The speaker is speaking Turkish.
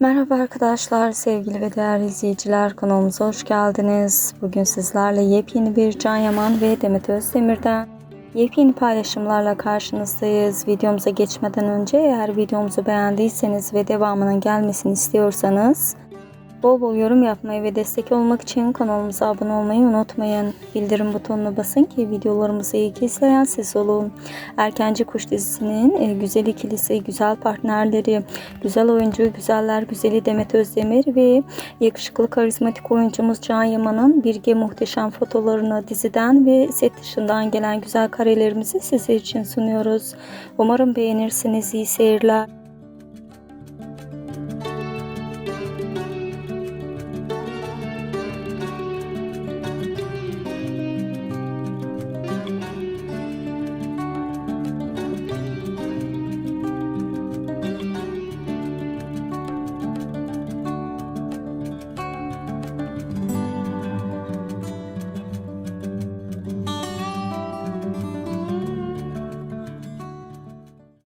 Merhaba arkadaşlar, sevgili ve değerli izleyiciler. Kanalımıza hoş geldiniz. Bugün sizlerle yepyeni bir Can Yaman ve Demet Özdemir'den yepyeni paylaşımlarla karşınızdayız. Videomuza geçmeden önce eğer videomuzu beğendiyseniz ve devamının gelmesini istiyorsanız bol bol yorum yapmayı ve destek olmak için kanalımıza abone olmayı unutmayın. Bildirim butonuna basın ki videolarımızı ilk izleyen siz olun. Erkenci Kuş dizisinin e, güzel ikilisi, güzel partnerleri, güzel oyuncu, güzeller güzeli Demet Özdemir ve yakışıklı karizmatik oyuncumuz Can Yaman'ın birge muhteşem fotolarını diziden ve set dışından gelen güzel karelerimizi sizler için sunuyoruz. Umarım beğenirsiniz. İyi seyirler.